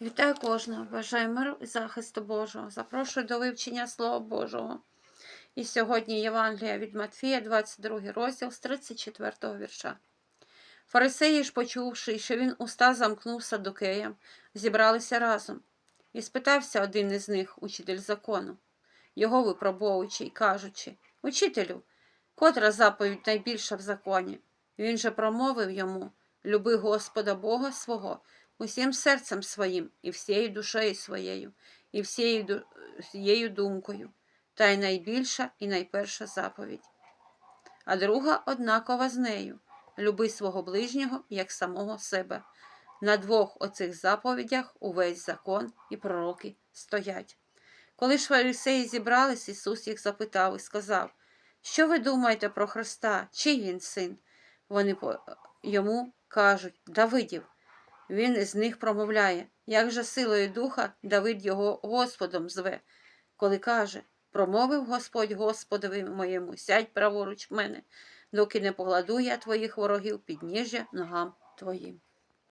Вітаю кожного, бажаю миру і захисту Божого. Запрошую до вивчення Слова Божого. І сьогодні Євангелія від Матфія, 22 розділ з 34 вірша. Фарисеї ж, почувши, що він уста замкнув садокеям, зібралися разом. І спитався один із них, учитель закону, його випробовуючи й кажучи: Учителю, котра заповідь найбільша в законі? Він же промовив йому: Люби Господа Бога свого усім серцем своїм, і всією душею своєю, і всією, думкою, та й найбільша і найперша заповідь. А друга однакова з нею люби свого ближнього як самого себе. На двох оцих заповідях увесь закон і пророки стоять. Коли ж фарисеї зібрались, Ісус їх запитав і сказав, що ви думаєте про Христа, чий він син? Вони йому кажуть, Давидів. Він з них промовляє, як же силою духа Давид його Господом зве, коли каже, промовив Господь Господові моєму, сядь праворуч мене, доки не погладу я твоїх ворогів підніжжя ногам твоїм.